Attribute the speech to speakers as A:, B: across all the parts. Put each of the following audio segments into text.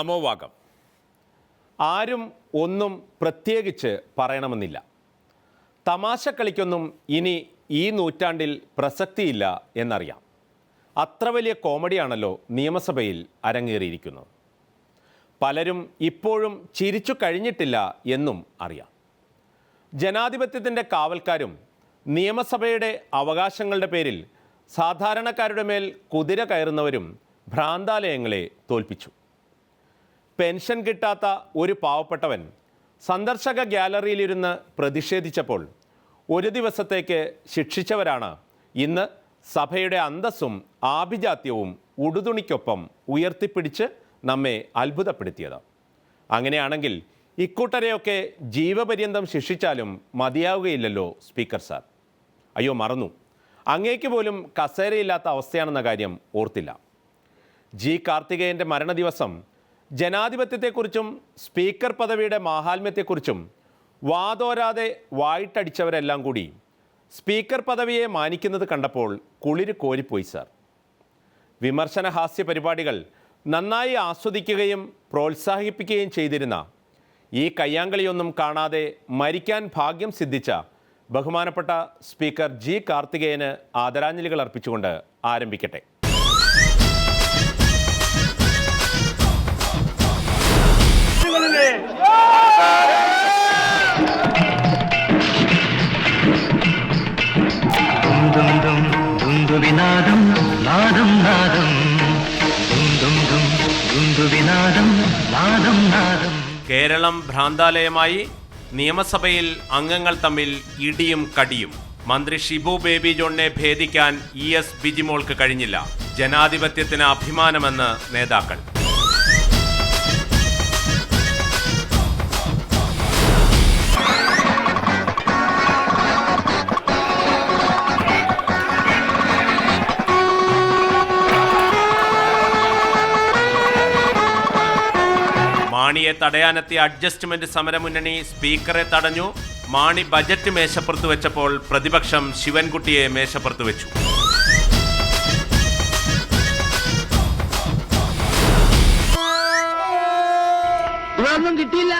A: നമോവാകം ആരും ഒന്നും പ്രത്യേകിച്ച് പറയണമെന്നില്ല. തമാശ കളിക്കൊന്നും ഇനി ഈ നൂറ്റാണ്ടിൽ പ്രസക്തിയില്ല എന്നറിയാം. അത്ര വലിയ കോമഡിയാണല്ലോ നിയമസഭയിൽ അരങ്ങേറിയിരിക്കുന്നത്. പലരും ഇപ്പോഴും ചിരിച്ചു കഴിഞ്ഞിട്ടില്ല എന്നും അറിയാം. ജനാധിപത്യത്തിന്റെ കാവൽക്കാരും നിയമസഭയുടെ അവകാശങ്ങളുടെ പേരിൽ സാധാരണക്കാരുടെ മേൽ കുതിര കയറുന്നവരും ഭ്രാന്താലയങ്ങളെ തോൽപ്പിച്ചു. പെൻഷൻ കിട്ടാത്ത ഒരു പാവപ്പെട്ടവൻ സന്ദർശക ഗ്യാലറിയിലിരുന്ന് പ്രതിഷേധിച്ചപ്പോൾ ഒരു ദിവസത്തേക്ക് ശിക്ഷിച്ചവരാണ്. ഇന്ന് സഭയുടെ അന്തസ്സും ആഭിജാത്യവും ഉടുതുണിക്കൊപ്പം ഉയർത്തിപ്പിടിച്ച് നമ്മെ അത്ഭുതപ്പെടുത്തിയത്. അങ്ങനെയാണെങ്കിൽ ഇക്കൂട്ടരെയൊക്കെ ജീവപര്യന്തം ശിക്ഷിച്ചാലും മതിയാവുകയില്ലല്ലോ സ്പീക്കർ സാർ. അയ്യോ മറന്നു. അങ്ങേക്ക് പോലും കസേരയില്ലാത്ത അവസ്ഥയാണെന്ന കാര്യം ഓർത്തില്ല. ജി. കാർത്തികേയന്റെ മരണദിവസം ജനാധിപത്യത്തെക്കുറിച്ചും സ്പീക്കർ പദവിയുടെ മാഹാത്മ്യത്തെക്കുറിച്ചും വാതോരാതെ വായിട്ടടിച്ചവരെല്ലാം കൂടി സ്പീക്കർ പദവിയെ മാനിക്കുന്നത് കണ്ടപ്പോൾ കുളിര് കോരിപ്പോയി സാർ. വിമർശന ഹാസ്യ പരിപാടികൾ നന്നായി ആസ്വദിക്കുകയും പ്രോത്സാഹിപ്പിക്കുകയും ചെയ്തിരുന്ന ഈ കയ്യാങ്കളിയൊന്നും കാണാതെ മരിക്കാൻ ഭാഗ്യം സിദ്ധിച്ച ബഹുമാനപ്പെട്ട സ്പീക്കർ ജി കാർത്തികേയന് ആദരാഞ്ജലികൾ അർപ്പിച്ചുകൊണ്ട് ആരംഭിക്കട്ടെ.
B: ദുന്ദുവിനാദം നാദം നാദം. ദുന്ദുവിനാദം നാദം നാദം.
A: കേരളം ഭ്രാന്താലയമായി നിയമസഭയിൽ അംഗങ്ങൾ തമ്മിൽ ഇടിയും കടിയും. മന്ത്രി ഷിബു ബേബി ജോണിനെ ഭേദിക്കാൻ ഇ എസ് ബിജിമോൾക്ക് കഴിഞ്ഞില്ല. ജനാധിപത്യത്തിന് അഭിമാനമെന്ന് നേതാക്കൾ. മാണിയെ തടയാനെത്തിയ അഡ്ജസ്റ്റ്മെന്റ് സമരമുന്നണി സ്പീക്കറെ തടഞ്ഞു. മാണി ബജറ്റ് മേശപ്പുറത്ത് വെച്ചപ്പോൾ പ്രതിപക്ഷം ശിവൻകുട്ടിയെ മേശപ്പുറത്ത് വെച്ചു.
C: കിട്ടിയില്ല.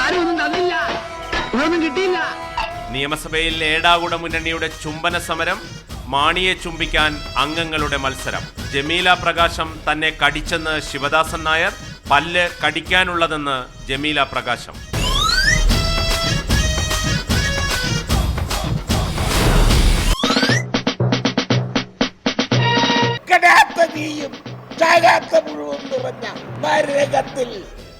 C: ആരും തന്നില്ല. കിട്ടിയില്ല.
A: നിയമസഭയിൽ ഏടാകുട മുന്നണിയുടെ ചുംബന സമരം മാണിയെ ചുംബിക്കാൻ അംഗങ്ങളുടെ മത്സരം. ജമീല പ്രകാശം തന്നെ കടിച്ചെന്ന് ശിവദാസൻ നായർ പല്ല് കടിക്കാനുള്ളതെന്ന് ജമീല പ്രകാശം.
D: മുഴുവൻ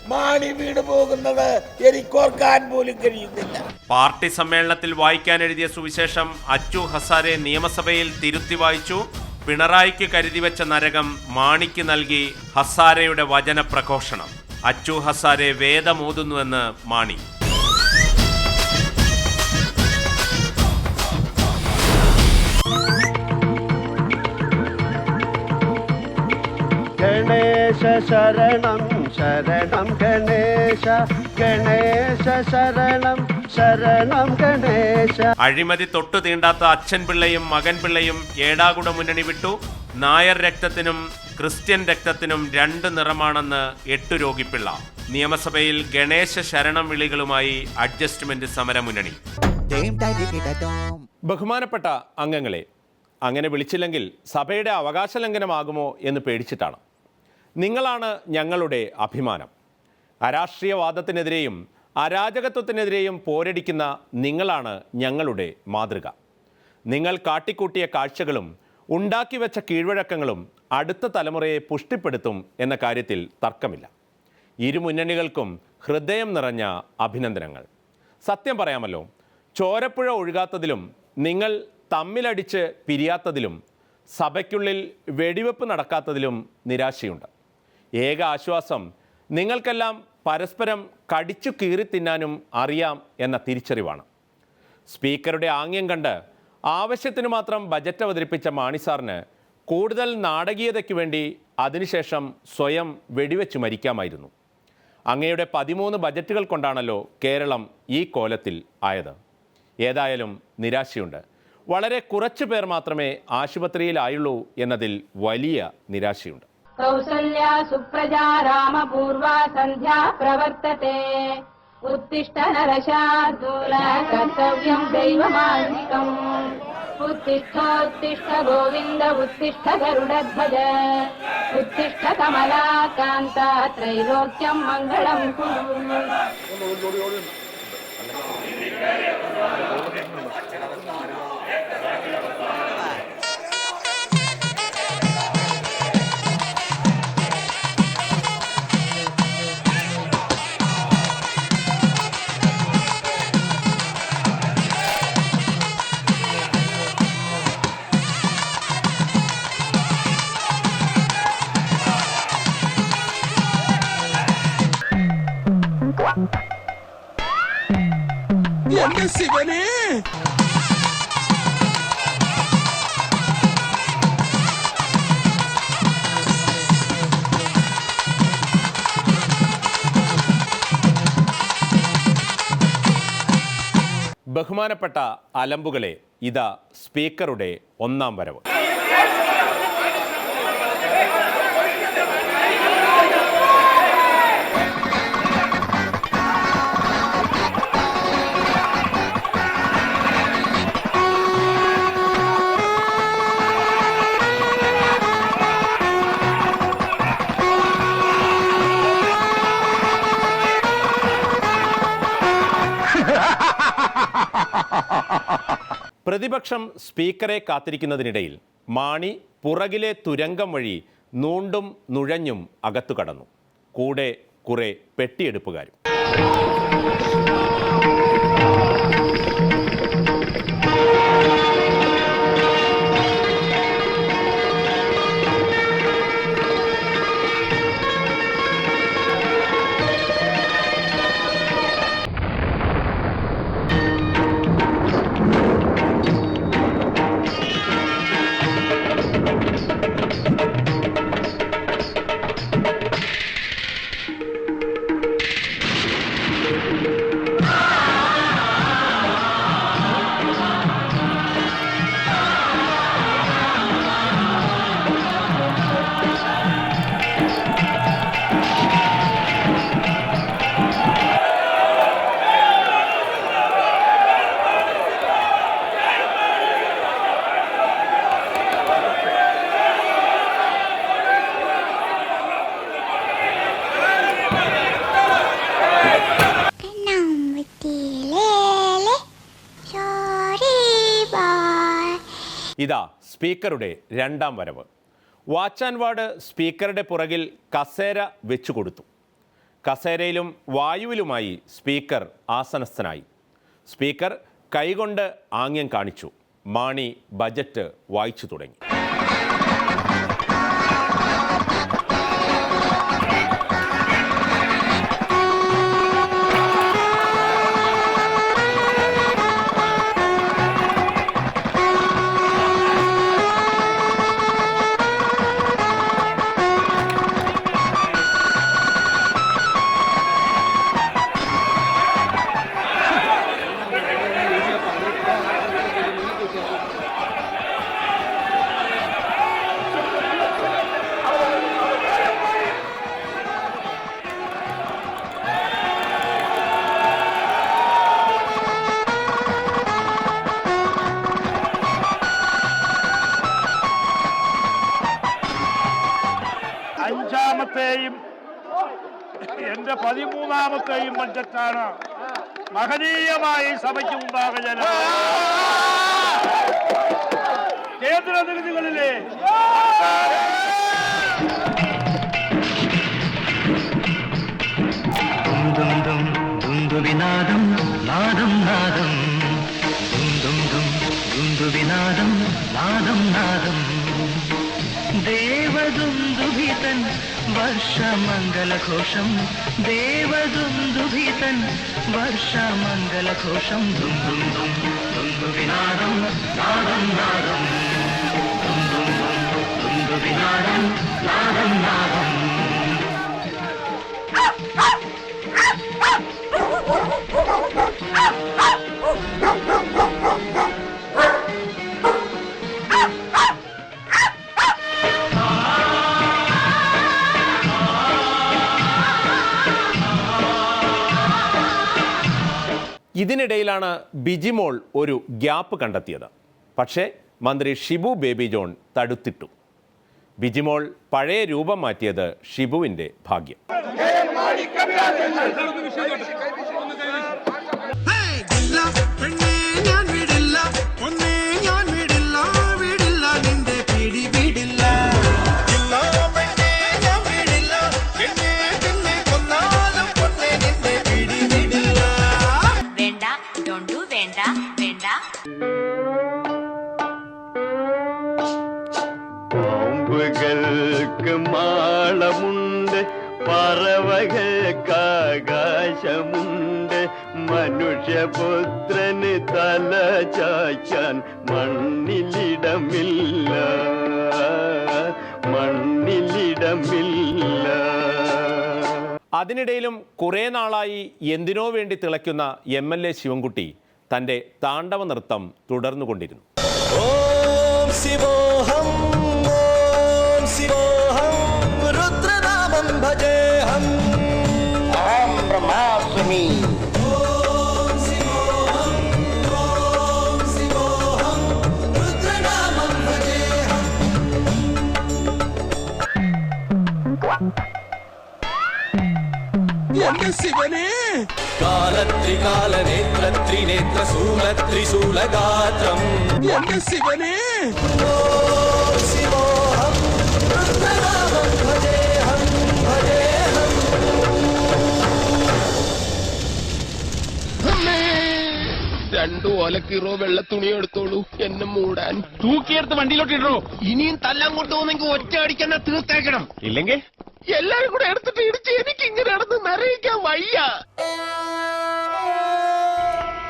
D: മാണി വീട് പോകുന്നത് എനിക്കോർക്കാൻ പോലും കഴിയുന്നില്ല.
A: പാർട്ടി സമ്മേളനത്തിൽ വായിക്കാൻ എഴുതിയ സുവിശേഷം അച്ചു ഹസാരെ നിയമസഭയിൽ തിരുത്തി വായിച്ചു. പിണറായിക്ക് കരുതി വെച്ച നരകം മാണിക്ക് നൽകി ഹസാരയുടെ വചന പ്രഘോഷണം അച്ചു ഹസാരെ വേദമോതുന്നുവെന്ന് മാണി.
E: ഗണേശ ശരണം ശരണം ഗണേശ ഗണേശ ശരണം. ശരണം ഗണേശ.
A: അഴിമതി തൊട്ടു തീണ്ടാത്ത അച്ഛൻ പിള്ളയും മകൻ പിള്ളയും ഏടാകുട മുന്നണി വിട്ടു. നായർ രക്തത്തിനും ക്രിസ്ത്യൻ രക്തത്തിനും രണ്ട് നിറമാണെന്ന് എട്ടു രോഗിപ്പിള്ള നിയമസഭയിൽ ഗണേശ ശരണം വിളികളുമായി അഡ്ജസ്റ്റ്മെന്റ് സമരമുന്നണി ബഹുമാനപ്പെട്ട അംഗങ്ങളെ അങ്ങനെ വിളിച്ചില്ലെങ്കിൽ സഭയുടെ അവകാശ ലംഘനമാകുമോ എന്ന് പേടിച്ചിട്ടാണ്. നിങ്ങളാണ് ഞങ്ങളുടെ അഭിമാനം. അരാഷ്ട്രീയവാദത്തിനെതിരെയും അരാജകത്വത്തിനെതിരെയും പോരടിക്കുന്ന നിങ്ങളാണ് ഞങ്ങളുടെ മാതൃക. നിങ്ങൾ കാട്ടിക്കൂട്ടിയ കാഴ്ചകളും ഉണ്ടാക്കി വെച്ച കീഴ്വഴക്കങ്ങളും അടുത്ത തലമുറയെ പുഷ്ടിപ്പെടുത്തും എന്ന കാര്യത്തിൽ തർക്കമില്ല. ഇരുമുന്നണികൾക്കും ഹൃദയം നിറഞ്ഞ അഭിനന്ദനങ്ങൾ. സത്യം പറയാമല്ലോ ചോരപ്പുഴ ഒഴുകാത്തതിലും നിങ്ങൾ തമ്മിലടിച്ച് പിരിയാത്തതിലും സഭയ്ക്കുള്ളിൽ വെടിവെപ്പ് നടക്കാത്തതിലും നിരാശയുണ്ട്. ഏക ആശ്വാസം നിങ്ങൾക്കെല്ലാം പരസ്പരം കടിച്ചു കീറി തിന്നാനും അറിയാം എന്ന തിരിച്ചറിവാണ്. സ്പീക്കറുടെ ആംഗ്യം കണ്ട് ആവശ്യത്തിന് മാത്രം ബജറ്റ് അവതരിപ്പിച്ച മാണിസാറിന് കൂടുതൽ നാടകീയതയ്ക്ക് വേണ്ടി അതിനുശേഷം സ്വയം വെടിവെച്ച് മരിക്കാമായിരുന്നു. അങ്ങയുടെ പതിമൂന്ന് ബജറ്റുകൾ കൊണ്ടാണല്ലോ കേരളം ഈ കോലത്തിൽ ആയത്. ഏതായാലും നിരാശയുണ്ട്. വളരെ കുറച്ചു പേർ മാത്രമേ ആശുപത്രിയിലായുള്ളൂ എന്നതിൽ വലിയ നിരാശയുണ്ട്.
F: कौसल्या सुप्रजा रामपूर्वा सन्ध्या प्रवर्तते। उत्तिष्ठ नरशार्दूल कर्तव्यम् दैवमान्निकम् उत्तिष्ठोत्तिष्ठ गोविन्द उत्तिष्ठ गरुडध्वज। उत्तिष्ठ कमलाकान्त त्रैलोक्यम् मङ्गलम् कुरु
D: എന്റെ
A: ബഹുമാനപ്പെട്ട അലമ്പുകളെ ഇതാ സ്പീക്കറുടെ ഒന്നാം വരവ്. പ്രതിപക്ഷം സ്പീക്കറെ കാത്തിരിക്കുന്നതിനിടയിൽ മാണി പുറകിലെ തുരങ്കം വഴി നൂണ്ടും നുഴഞ്ഞും അകത്തു കടന്നു. കൂടെ കുറെ പെട്ടിയെടുപ്പുകാരും.
G: Thank you.
A: ഇതാ സ്പീക്കറുടെ രണ്ടാം വരവ്. വാച്ച് ആൻഡ് വാർഡ് സ്പീക്കറുടെ പുറകിൽ കസേര വെച്ചു കൊടുത്തു. കസേരയിലും വായുവിലുമായി സ്പീക്കർ ആസനസ്ഥനായി. സ്പീക്കർ കൈകൊണ്ട് ആംഗ്യം കാണിച്ചു. മാണി ബജറ്റ് വായിച്ചു തുടങ്ങി.
H: അഞ്ചാമത്തെയും എന്റെ പതിമൂന്നാമത്തെയും ബഡ്ജറ്റാണ് മഹനീയമായി സഭയ്ക്ക് മുമ്പാകെ ഞാൻ കേന്ദ്ര നികുതികളിലെ
B: നാദം ദും ദും ദുന്ദുവിനാദം നാദം നാദം. ദും ദും ദും ദുന്ദുവിനാദം നാദം നാദം ദേവദുന്ദുഭിതൻ വർഷമംഗലഘോഷം ദേവദുന്ദുഭിതൻ വർഷമംഗലഘോഷം ദും ദും ദും ദുന്ദുവിനാദം നാദം നാദം ദും ദും ദും ദുന്ദുവിനാദം നാദം
A: ഇതിനിടയിലാണ് ബിജിമോൾ ഒരു ഗ്യാപ്പ് കണ്ടെത്തിയത്. പക്ഷേ മന്ത്രി ഷിബു ബേബി ജോൺ തടുത്തിട്ടു. ബിജിമോൾ പഴയ രൂപം മാറ്റിയത് ഷിബുവിന്റെ ഭാഗ്യം. അതിനിടയിലും കുറേ നാളായി എന്തിനോ വേണ്ടി തിളയ്ക്കുന്ന എം എൽ എ ശിവൻകുട്ടി തന്റെ താണ്ഡവ നൃത്തം തുടർന്നുകൊണ്ടിരുന്നു.
D: ഓം ശിവോഹം ഓം ശിവോഹം രുദ്രനാമം ഭജേഹം. അഹം ബ്രഹ്മാസ്മി
C: ശിവനെ.
D: കാലത്രികാല നേത്ര ത്രിനേത്ര ശൂല ത്രിശൂലഗാത്രം
C: എന്റെ ശിവനേ. രണ്ടു ഓലക്കീറോ വെള്ള തുണി എടുത്തോളൂ എന്നെ മൂടാൻ. തൂക്കിയെടുത്ത് വണ്ടിയിലോട്ട് ഇടണോ? ഇനിയും തല്ലാൻ കൊണ്ടുപോകുന്നെങ്കിൽ ഒറ്റ അടിക്കന്നെ തീർത്തേക്കണം.
A: ഇല്ലെങ്കിൽ
C: എല്ലാരും കൂടെ എടുത്തിട്ട് ഇടിച്ച് എനിക്ക് ഇങ്ങനെ നടന്ന് നിറയിക്കാൻ വയ്യ.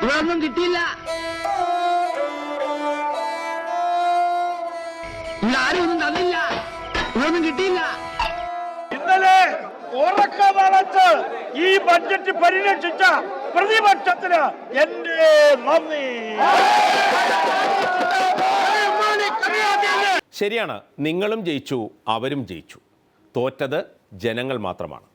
C: ഇതൊന്നും കിട്ടിയില്ല. ആരും ഒന്നും തന്നില്ല. ഇതൊന്നും കിട്ടിയില്ല.
H: ഇന്നലെ ഉറക്കമളച്ച് ഈ ബഡ്ജറ്റ് പരിരക്ഷിച്ച പ്രതിപക്ഷത്തിന് എന്റെ നന്ദി.
A: ശരിയാണ്. നിങ്ങളും ജയിച്ചു അവരും ജയിച്ചു. തോറ്റത് ജനങ്ങൾ മാത്രമാണ്.